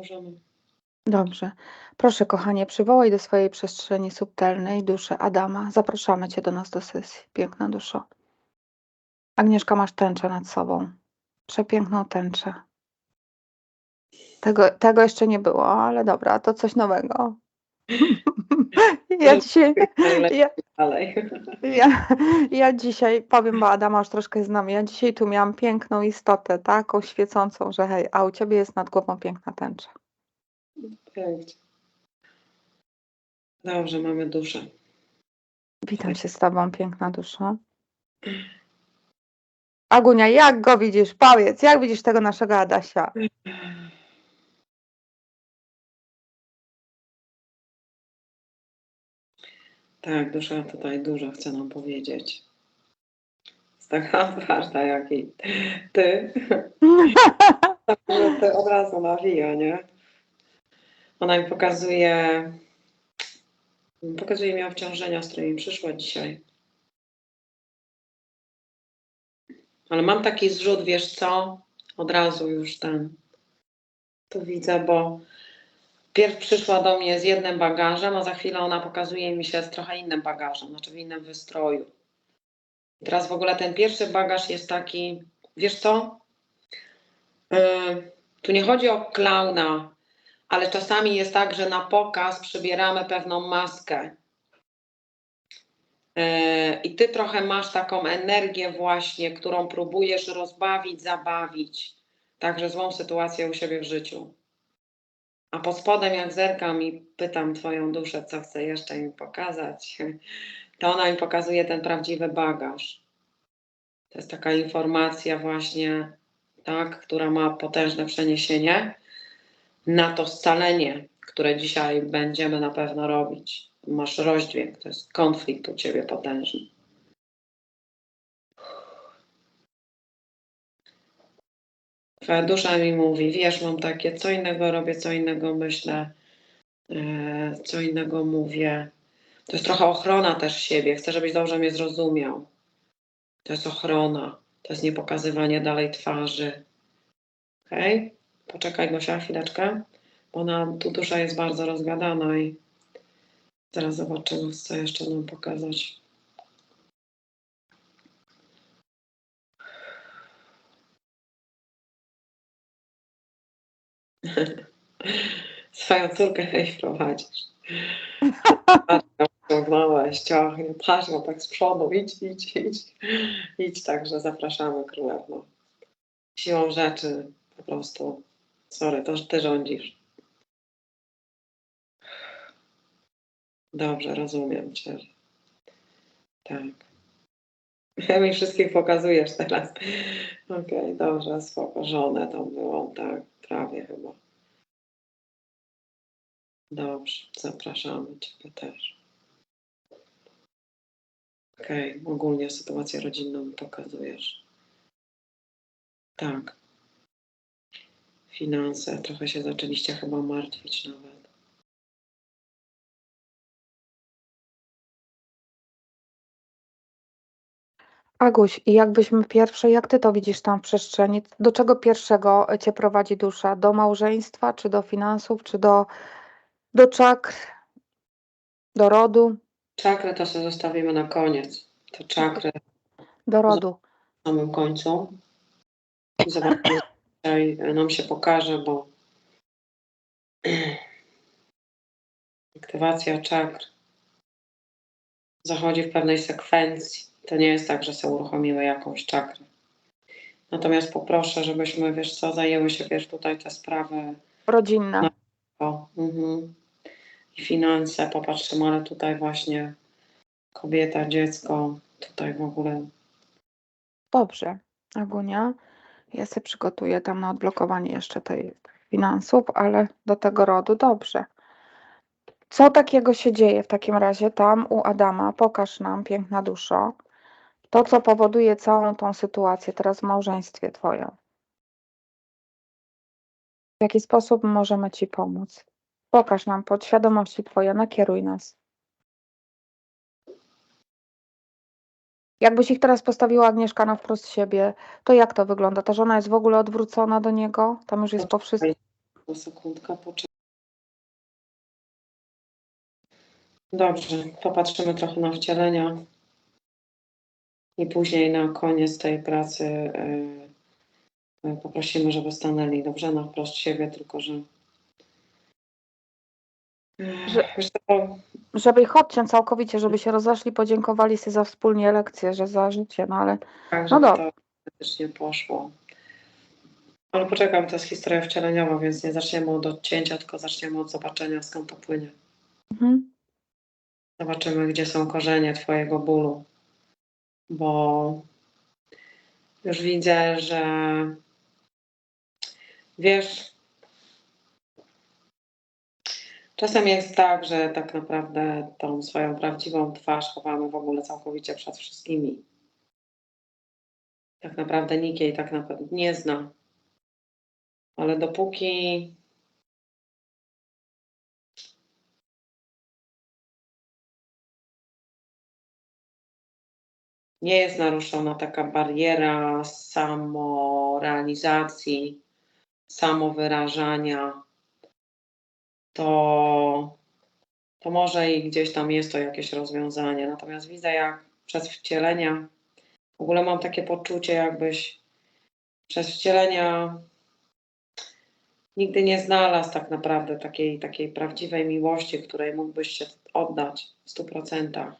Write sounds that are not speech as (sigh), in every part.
możemy. Dobrze. Proszę, kochanie, przywołaj do swojej przestrzeni subtelnej duszę Adama. Zapraszamy Cię do nas do sesji. Piękna duszo. Agnieszka, masz tęczę nad sobą. Przepiękną tęczę. Tego, tego jeszcze nie było, ale dobra, to coś nowego. (laughs) Ja dzisiaj, ja, (laughs) ja, ja dzisiaj powiem, bo Adama już troszkę znam. Ja dzisiaj tu miałam piękną istotę, taką świecącą, że hej, a u ciebie jest nad głową piękna tęcza. Pięknie. Dobrze, mamy duszę. Witam się z tobą, piękna dusza. Agunia, jak go widzisz? Powiedz, jak widzisz tego naszego Adasia? (laughs) Tak, dusza tutaj dużo chce nam powiedzieć. Jest taka twarda jak i ty. Ty od razu nawija, nie? Ona mi pokazuje, pokazuje mi obciążenia, z którymi przyszła dzisiaj. Ale mam taki zrzut, wiesz co? Od razu już ten. Tu widzę, bo pierw przyszła do mnie z jednym bagażem, a za chwilę ona pokazuje mi się z trochę innym bagażem, znaczy w innym wystroju. I teraz w ogóle ten pierwszy bagaż jest taki, wiesz co? Yy, tu nie chodzi o klauna, ale czasami jest tak, że na pokaz przybieramy pewną maskę. Yy, I ty trochę masz taką energię właśnie, którą próbujesz rozbawić, zabawić. Także złą sytuację u siebie w życiu. A pod spodem, jak zerkam i pytam Twoją duszę, co chce jeszcze mi pokazać, to ona mi pokazuje ten prawdziwy bagaż. To jest taka informacja właśnie, tak, która ma potężne przeniesienie na to scalenie, które dzisiaj będziemy na pewno robić. Masz rozdźwięk, to jest konflikt u Ciebie potężny. Dusza mi mówi, wiesz, mam takie, co innego robię, co innego myślę, e, co innego mówię. To jest trochę ochrona też siebie. Chcę, żebyś dobrze mnie zrozumiał. To jest ochrona. To jest niepokazywanie dalej twarzy. Okej? Okay? Poczekaj, Gosia, chwileczkę, bo nam tu dusza jest bardzo rozgadana i zaraz zobaczymy, co jeszcze nam pokazać. (laughs) Swoją córkę weź prowadzisz. Ciągnąłeś, ciągnie, patrz ją tak z przodu, idź, idź, idź. Idź, także zapraszamy królewno. Siłą rzeczy po prostu, sorry, to ty rządzisz. Dobrze, rozumiem cię. Tak. Mi wszystkich pokazujesz teraz. Okej, okay, dobrze, spoko. Żonę tam było, tak, prawie chyba. Dobrze, zapraszamy Ciebie też. Okej, okay, ogólnie sytuację rodzinną pokazujesz. Tak. Finanse, trochę się zaczęliście chyba martwić nawet. Aguś, i jakbyśmy pierwsze, jak ty to widzisz tam w przestrzeni? Do czego pierwszego cię prowadzi dusza? Do małżeństwa, czy do finansów, czy do, do czakr, do rodu? Czakrę to sobie zostawimy na koniec. To czakry Do rodu. na samym końcu. Zobaczymy, dzisiaj nam się pokaże, bo (clears throat) aktywacja czakr zachodzi w pewnej sekwencji. To nie jest tak, że sobie uruchomiły jakąś czakrę. Natomiast poproszę, żebyśmy, wiesz co, zajęły się, wiesz, tutaj te sprawy Rodzinna. o, mhm. i finanse. Popatrzymy, ale tutaj właśnie kobieta, dziecko, tutaj w ogóle. Dobrze, Agunia. Ja sobie przygotuję tam na odblokowanie jeszcze tej finansów, ale do tego rodu dobrze. Co takiego się dzieje w takim razie tam u Adama? Pokaż nam, piękna duszo, to, co powoduje całą tą sytuację teraz w małżeństwie Twoją. W jaki sposób możemy Ci pomóc? Pokaż nam podświadomości Twoje, nakieruj nas. Jakbyś ich teraz postawiła Agnieszka na wprost siebie, to jak to wygląda? Ta żona jest w ogóle odwrócona do niego? Tam już jest po wszystkim. Sekundka, poczekaj. Dobrze, popatrzymy trochę na wcielenia. I później na koniec tej pracy yy, yy, poprosimy, żeby stanęli dobrze na wprost siebie, tylko że. Że- Żeby ich odciąć całkowicie, żeby się rozeszli, podziękowali sobie za wspólnie lekcję, że za życie, no ale Tak, No to faktycznie poszło. Ale poczekam, to jest historia wcieleniowa, więc nie zaczniemy od odcięcia, tylko zaczniemy od zobaczenia, skąd to płynie. mhm. Zobaczymy, gdzie są korzenie Twojego bólu. Bo już widzę, że wiesz, czasem jest tak, że tak naprawdę tą swoją prawdziwą twarz chowamy w ogóle całkowicie przed wszystkimi. Tak naprawdę nikt jej tak naprawdę nie zna. Ale dopóki nie jest naruszona taka bariera samorealizacji, samowyrażania, to, to może i gdzieś tam jest to jakieś rozwiązanie. Natomiast widzę, jak przez wcielenia, w ogóle mam takie poczucie, jakbyś przez wcielenia nigdy nie znalazł tak naprawdę takiej, takiej prawdziwej miłości, której mógłbyś się oddać w stu procentach.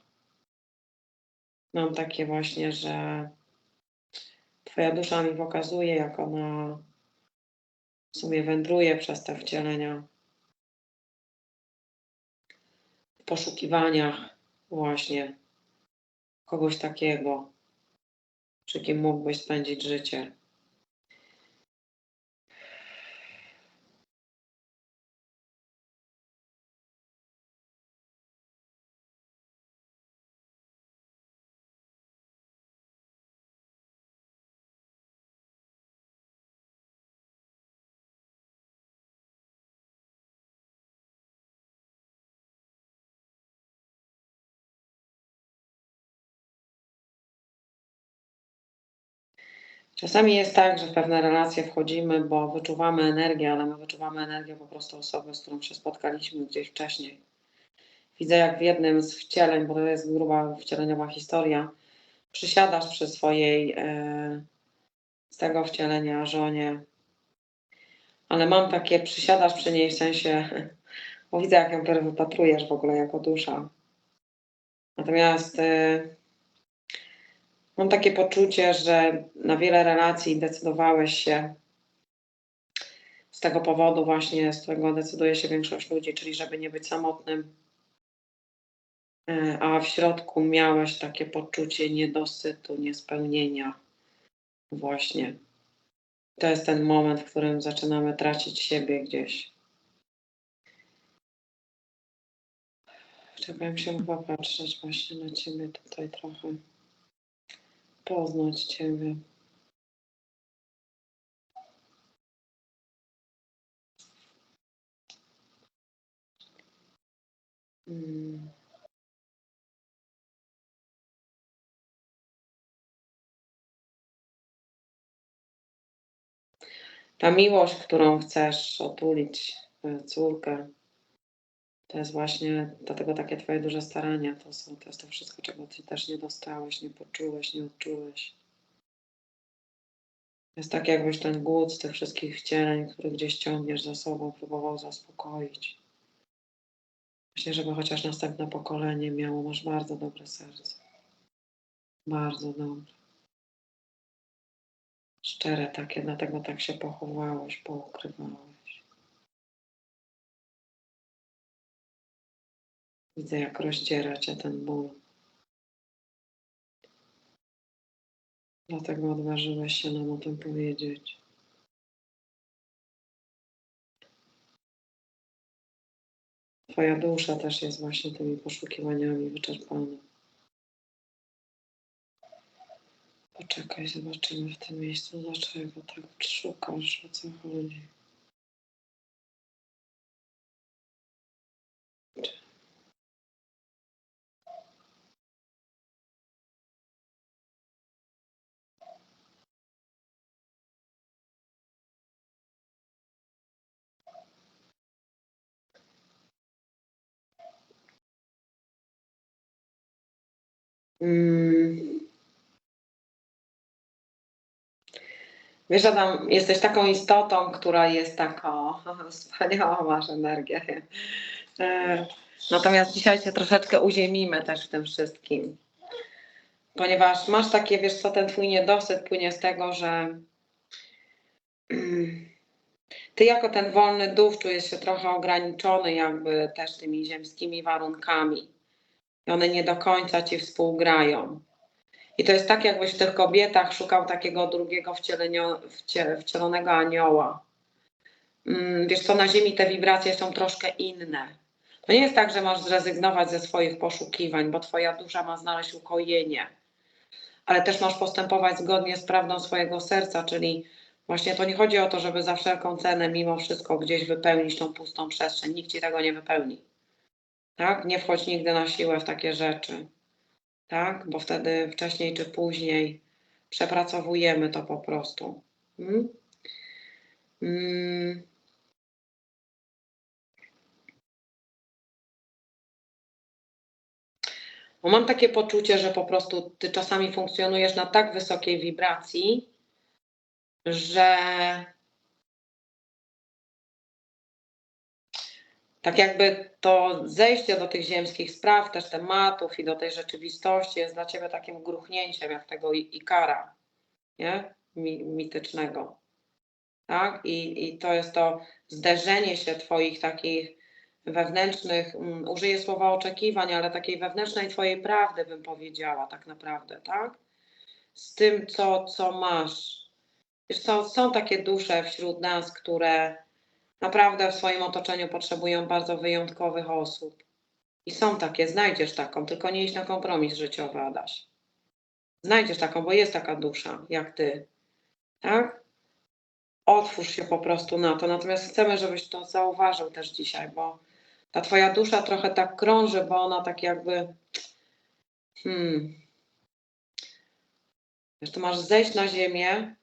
Mam takie właśnie, że Twoja dusza mi pokazuje, jak ona w sumie wędruje przez te wcielenia. W poszukiwaniach właśnie kogoś takiego, przy kim mógłbyś spędzić życie. Czasami jest tak, że w pewne relacje wchodzimy, bo wyczuwamy energię, ale my wyczuwamy energię po prostu osoby, z którą się spotkaliśmy gdzieś wcześniej. Widzę, jak w jednym z wcieleń, bo to jest gruba wcieleniowa historia, przysiadasz przy swojej e, z tego wcielenia żonie, ale mam takie, przysiadasz przy niej w sensie, (laughs) bo widzę, jak ją wypatrujesz w ogóle jako dusza. Natomiast e, mam takie poczucie, że na wiele relacji decydowałeś się z tego powodu właśnie, z którego decyduje się większość ludzi, czyli żeby nie być samotnym, E, a w środku miałeś takie poczucie niedosytu, niespełnienia właśnie. To jest ten moment, w którym zaczynamy tracić siebie gdzieś. Chciałbym się chyba patrzeć właśnie na Ciebie tutaj trochę. Poznać Ciebie. Mm. Ta miłość, którą chcesz otulić e, córkę, to jest właśnie dlatego takie Twoje duże starania. To, są, to jest to wszystko, czego Ty też nie dostałeś, nie poczułeś, nie odczułeś. Jest tak, jakbyś ten głód z tych wszystkich wcieleń, które gdzieś ciągniesz za sobą, próbował zaspokoić. Myślę, żeby chociaż następne pokolenie miało, masz bardzo dobre serce. Bardzo dobre. Szczere takie, dlatego tak się pochowałeś, poukrywałeś. Widzę, jak rozdziera cię ten ból. Dlatego odważyłeś się nam o tym powiedzieć. Twoja dusza też jest właśnie tymi poszukiwaniami wyczerpana. Poczekaj, zobaczymy w tym miejscu, dlaczego tak szukasz, o co chodzi. Wiesz, Adam, jesteś taką istotą, która jest taką (laughs) wspaniałą, masz energię. E, Natomiast dzisiaj cię troszeczkę uziemimy też w tym wszystkim. Ponieważ masz takie, wiesz co, ten twój niedosyt płynie z tego, że mm, ty jako ten wolny duch czujesz się trochę ograniczony jakby też tymi ziemskimi warunkami. One nie do końca ci współgrają. I to jest tak, jakbyś w tych kobietach szukał takiego drugiego wcielenio, wcie, wcielonego anioła. Mm, Wiesz co, na ziemi te wibracje są troszkę inne. To nie jest tak, że masz zrezygnować ze swoich poszukiwań, bo twoja dusza ma znaleźć ukojenie. Ale też masz postępować zgodnie z prawdą swojego serca, czyli właśnie to nie chodzi o to, żeby za wszelką cenę mimo wszystko gdzieś wypełnić tą pustą przestrzeń. Nikt ci tego nie wypełni. Tak? Nie wchodź nigdy na siłę w takie rzeczy. Tak? Bo wtedy wcześniej czy później przepracowujemy to po prostu. Mm? Mm. Bo mam takie poczucie, że po prostu ty czasami funkcjonujesz na tak wysokiej wibracji, że tak jakby to zejście do tych ziemskich spraw, też tematów i do tej rzeczywistości jest dla ciebie takim gruchnięciem jak tego Ikara, nie? Mi, mitycznego. Tak? I, I to jest to zderzenie się twoich takich wewnętrznych, um, użyję słowa oczekiwań, ale takiej wewnętrznej twojej prawdy bym powiedziała tak naprawdę, tak? Z tym, co, co masz. Wiesz co, są takie dusze wśród nas, które naprawdę w swoim otoczeniu potrzebują bardzo wyjątkowych osób. I są takie, znajdziesz taką, tylko nie iść na kompromis życiowy, Adaś. Znajdziesz taką, bo jest taka dusza, jak ty. Tak? Otwórz się po prostu na to. Natomiast chcemy, żebyś to zauważył też dzisiaj, bo ta twoja dusza trochę tak krąży, bo ona tak jakby. Hmm. Wiesz, to masz zejść na ziemię,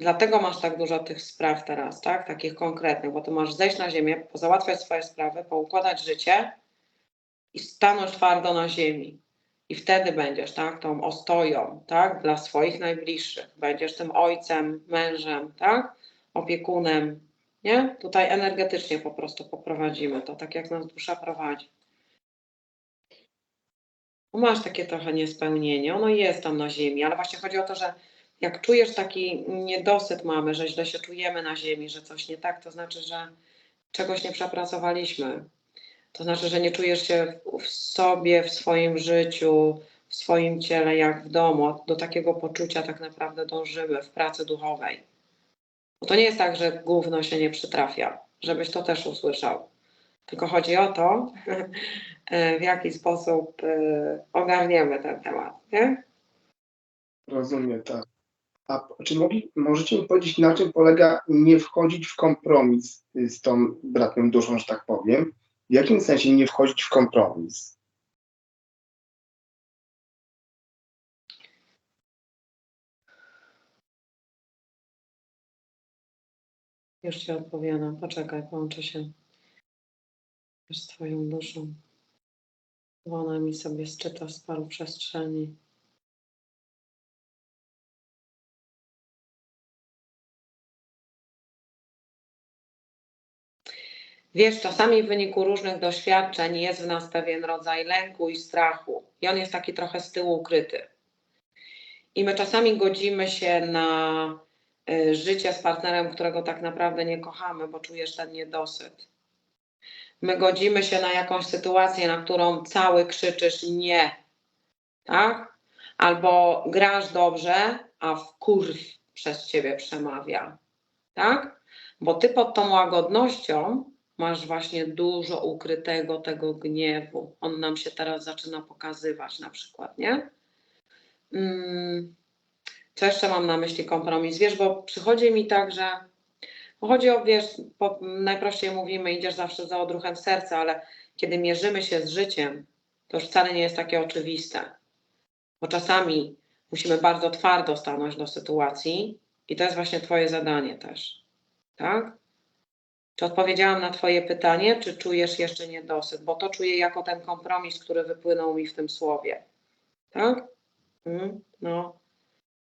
dlatego masz tak dużo tych spraw teraz, tak? Takich konkretnych, bo ty masz zejść na ziemię, pozałatwiać swoje sprawy, poukładać życie i stanąć twardo na ziemi. I wtedy będziesz, tak, tą ostoją, tak, dla swoich najbliższych. Będziesz tym ojcem, mężem, tak, opiekunem, nie? Tutaj energetycznie po prostu poprowadzimy to, tak jak nas dusza prowadzi. Masz takie trochę niespełnienie, ono jest tam na ziemi, ale właśnie chodzi o to, że jak czujesz taki niedosyt mamy, że źle się czujemy na ziemi, że coś nie tak, to znaczy, że czegoś nie przepracowaliśmy. To znaczy, że nie czujesz się w- sobie, w swoim życiu, w swoim ciele jak w domu. Do takiego poczucia tak naprawdę dążymy w pracy duchowej. Bo to nie jest tak, że gówno się nie przytrafia, żebyś to też usłyszał. Tylko chodzi o to, (laughs) w jaki sposób e, ogarniemy ten temat, nie? Rozumiem, tak. A czy mogli, możecie mi powiedzieć, na czym polega nie wchodzić w kompromis y, z tą bratnią duszą, że tak powiem? W jakim sensie nie wchodzić w kompromis? Już Ci odpowiadam. Poczekaj, połączę się z Twoją duszą. Bo ona mi sobie szczyta z paru przestrzeni. Wiesz, czasami w wyniku różnych doświadczeń jest w nas pewien rodzaj lęku i strachu. I on jest taki trochę z tyłu ukryty. I my czasami godzimy się na y, życie z partnerem, którego tak naprawdę nie kochamy, bo czujesz ten niedosyt. My godzimy się na jakąś sytuację, na którą cały krzyczysz nie. Tak? Albo grasz dobrze, a w kurw przez ciebie przemawia. Tak? Bo ty pod tą łagodnością masz właśnie dużo ukrytego tego gniewu. On nam się teraz zaczyna pokazywać na przykład, nie? Mm, Co jeszcze mam na myśli kompromis? Wiesz, bo przychodzi mi tak, że chodzi o, wiesz, po, najprościej mówimy, idziesz zawsze za odruchem serca, ale kiedy mierzymy się z życiem, to już wcale nie jest takie oczywiste. Bo czasami musimy bardzo twardo stanąć do sytuacji i to jest właśnie Twoje zadanie też. Tak? Czy odpowiedziałam na Twoje pytanie, czy czujesz jeszcze niedosyt? Bo to czuję jako ten kompromis, który wypłynął mi w tym słowie. Tak? Mm, No,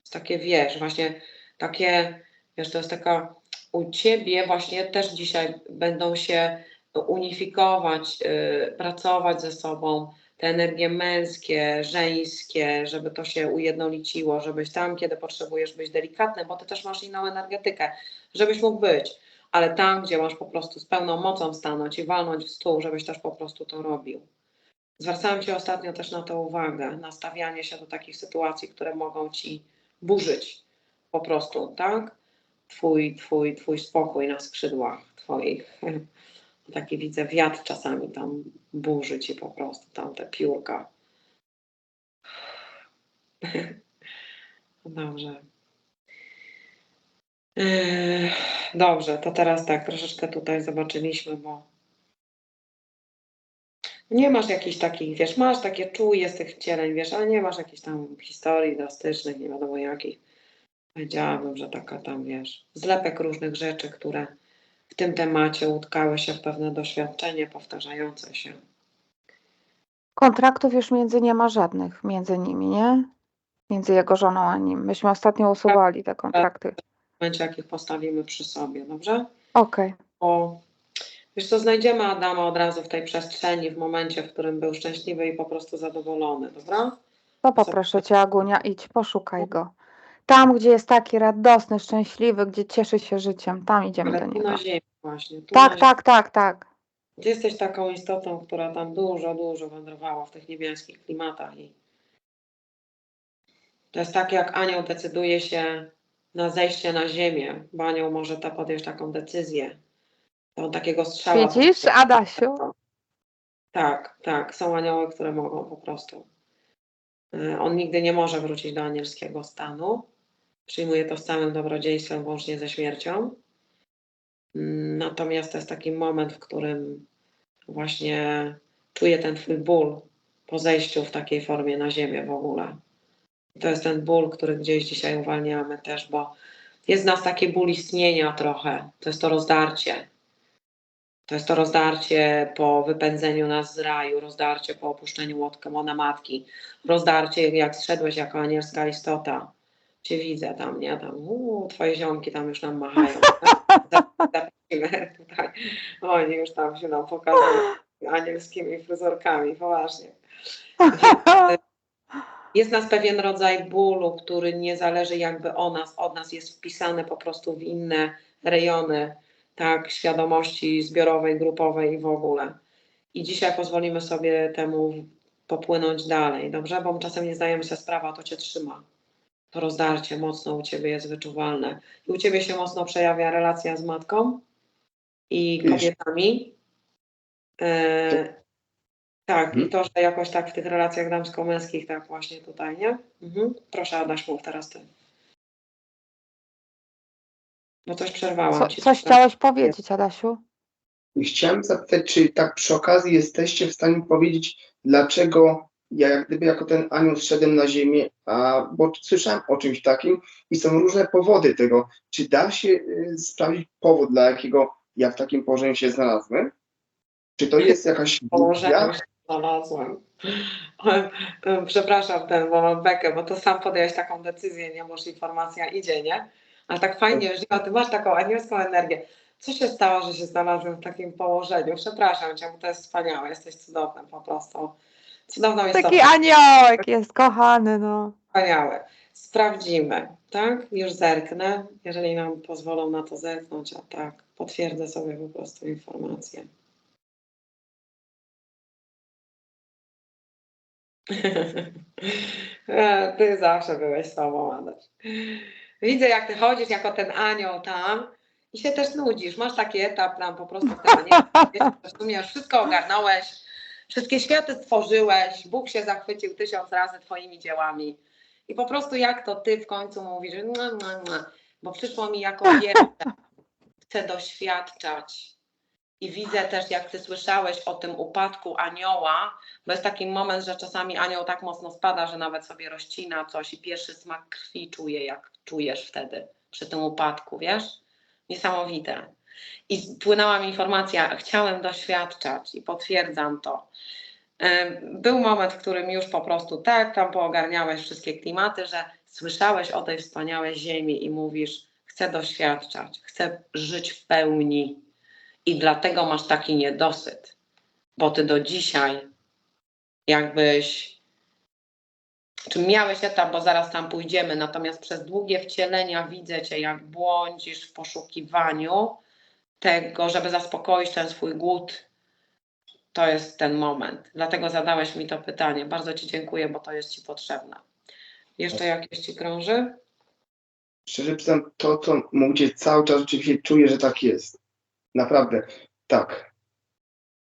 jest takie wiesz, właśnie takie, wiesz, to jest taka u ciebie właśnie też dzisiaj będą się unifikować, y, pracować ze sobą te energie męskie, żeńskie, żeby to się ujednoliciło, żebyś tam, kiedy potrzebujesz być delikatny, bo ty też masz inną energetykę, żebyś mógł być, ale tam, gdzie masz po prostu z pełną mocą stanąć i walnąć w stół, żebyś też po prostu to robił. Zwracałam Ci ostatnio też na to uwagę, na stawianie się do takich sytuacji, które mogą Ci burzyć po prostu, tak? Twój, twój, twój spokój na skrzydłach Twoich. (laughs) Taki widzę wiatr czasami tam burzy Ci po prostu, tam te piórka. (laughs) Dobrze. Dobrze, to teraz tak, troszeczkę tutaj zobaczyliśmy, bo nie masz jakichś takich, wiesz, masz takie czuje z tych wcieleń, wiesz, ale nie masz jakichś tam historii drastycznych, nie wiadomo jakich. Powiedziałabym, że taka tam, wiesz, zlepek różnych rzeczy, które w tym temacie utkały się w pewne doświadczenie powtarzające się. Kontraktów już między nie ma żadnych, między nimi, nie? Między jego żoną a nim. Myśmy ostatnio usuwali te kontrakty. W momencie, jak ich postawimy przy sobie, dobrze? Okej. Bo wiesz co, znajdziemy Adama od razu w tej przestrzeni, w momencie, w którym był szczęśliwy i po prostu zadowolony, dobra? To poproszę cię, Agunia, idź, poszukaj go. Tam, gdzie jest taki radosny, szczęśliwy, gdzie cieszy się życiem, tam idziemy do Ale tu niego. na ziemi właśnie. Tu na Tak, ziemi. tak, tak, tak. Ty jesteś taką istotą, która tam dużo, dużo wędrowała w tych niebieskich klimatach i to jest tak, jak anioł decyduje się na zejście na ziemię, bo anioł może ta podjąć taką decyzję. On takiego strzała. Widzisz, Adasiu? Tak, tak. Są anioły, które mogą po prostu. Y, On nigdy nie może wrócić do anielskiego stanu. Przyjmuje to z całym dobrodziejstwem, łącznie ze śmiercią. Mm, Natomiast to jest taki moment, w którym właśnie czuje ten twój ból po zejściu w takiej formie na ziemię w ogóle. To jest ten ból, który gdzieś dzisiaj uwalniamy też, bo jest w nas taki ból istnienia trochę. To jest to rozdarcie. To jest to rozdarcie po wypędzeniu nas z raju, rozdarcie po opuszczeniu łona matki, rozdarcie jak zszedłeś jako anielska istota. Cię widzę tam, nie? Tam, uu, twoje ziomki tam już nam machają. Zaprosimy (laughs) tutaj. Oni już tam się nam pokazują (gasps) anielskimi fryzorkami, poważnie. (laughs) Jest nas pewien rodzaj bólu, który nie zależy jakby o nas, od nas jest wpisany po prostu w inne rejony, tak, świadomości zbiorowej, grupowej i w ogóle. I dzisiaj pozwolimy sobie temu popłynąć dalej, dobrze? Bo czasem nie zdajemy sobie sprawy, a to cię trzyma. To rozdarcie mocno u ciebie jest wyczuwalne. I u ciebie się mocno przejawia relacja z matką i kobietami. E, tak, Mhm. i to, że jakoś tak w tych relacjach damsko-męskich, tak właśnie tutaj, nie? Mhm. Proszę, Adaś, mów teraz ty. Bo coś przerwałam Co, ci. coś tak? chciałeś powiedzieć, Adasiu? Chciałem zapytać, czy tak przy okazji jesteście w stanie powiedzieć, dlaczego ja jak gdyby jako ten anioł zszedłem na ziemię, a, bo słyszałem o czymś takim i są różne powody tego. Czy da się y, sprawdzić powód, dla jakiego ja w takim położeniu się znalazłem? Czy to jest jakaś się znalazłem. Przepraszam ten, bo mam bekę, bo to sam podjąłeś taką decyzję, nie, już informacja idzie, nie? Ale tak fajnie, że ty masz taką anielską energię. Co się stało, że się znalazłem w takim położeniu? Przepraszam cię, bo to jest wspaniałe, jesteś cudownym po prostu. Cudowną istotą. Taki aniołek jest, kochany, no. Wspaniałe. Sprawdzimy, tak? Już zerknę, jeżeli nam pozwolą na to zerknąć, a tak, potwierdzę sobie po prostu informację. Ty zawsze byłeś sobą, Adaś. Widzę, jak ty chodzisz jako ten anioł tam i się też nudzisz. Masz taki etap tam po prostu aniele, w wszystko ogarnąłeś, wszystkie światy stworzyłeś, Bóg się zachwycił tysiąc razy twoimi dziełami. I po prostu jak to ty w końcu mówisz, mua, mua, mua, bo przyszło mi jako pierwsze, (laughs) chcę doświadczać. I widzę też, jak ty słyszałeś o tym upadku anioła, bo jest taki moment, że czasami anioł tak mocno spada, że nawet sobie rozcina coś i pierwszy smak krwi czuje, jak czujesz wtedy przy tym upadku, wiesz? Niesamowite. I płynęła mi informacja, chciałem doświadczać i potwierdzam to. Był moment, w którym już po prostu tak, tam poogarniałeś wszystkie klimaty, że słyszałeś o tej wspaniałej ziemi i mówisz, chcę doświadczać, chcę żyć w pełni i dlatego masz taki niedosyt, bo ty do dzisiaj jakbyś, czy miałeś etap, bo zaraz tam pójdziemy, natomiast przez długie wcielenia widzę cię, jak błądzisz w poszukiwaniu tego, żeby zaspokoić ten swój głód to jest ten moment. Dlatego zadałeś mi to pytanie. Bardzo Ci dziękuję, bo to jest Ci potrzebne. Jeszcze jakieś Ci krąży? Szczerze przyznam, to co mówicie cały czas rzeczywiście czuję, że tak jest. Naprawdę, tak.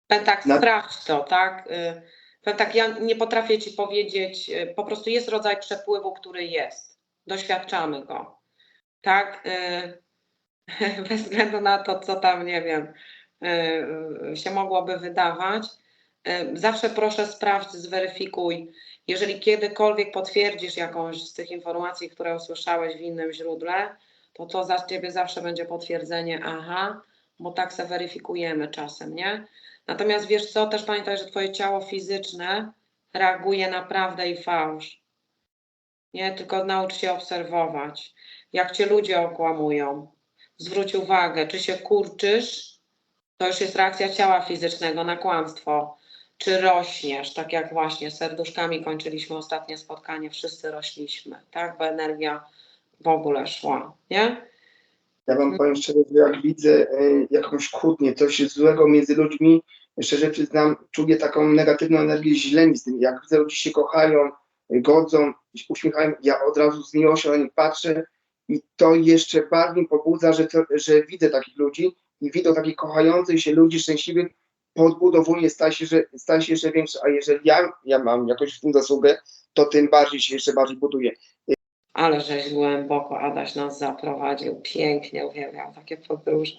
Powiem tak, Na- sprawdź to, tak? Y, Powiem tak, ja nie potrafię Ci powiedzieć, y, po prostu jest rodzaj przepływu, który jest. Doświadczamy go. Tak? Y, (laughs) Bez względu na to, co tam, nie wiem, y, się mogłoby wydawać. Y, Zawsze proszę sprawdź, zweryfikuj. Jeżeli kiedykolwiek potwierdzisz jakąś z tych informacji, które usłyszałeś w innym źródle, to to za Ciebie zawsze będzie potwierdzenie, aha, bo tak se weryfikujemy czasem, nie? Natomiast wiesz co, też pamiętaj, że Twoje ciało fizyczne reaguje na prawdę i fałsz. Nie, tylko naucz się obserwować, jak Cię ludzie okłamują. Zwróć uwagę, czy się kurczysz, to już jest reakcja ciała fizycznego na kłamstwo. Czy rośniesz, tak jak właśnie serduszkami kończyliśmy ostatnie spotkanie, wszyscy rośliśmy, tak? Bo energia w ogóle szła, nie? Ja wam powiem szczerze, że jak widzę e, jakąś kłótnię, coś złego między ludźmi, szczerze przyznam, czuję taką negatywną energię, źle mi z tym. Jak widzę, ludzie się kochają, godzą, uśmiechają, ja od razu z miłością na nich patrzę i to jeszcze bardziej pobudza, że, to, że widzę takich ludzi i widok takich kochających się ludzi szczęśliwych podbudowuje, staje się, że, staje się jeszcze większy, a jeżeli ja, ja mam jakąś w tym zasługę, to tym bardziej się jeszcze bardziej buduje. Ale żeś głęboko Adaś nas zaprowadził. Pięknie uwielbiam takie podróże.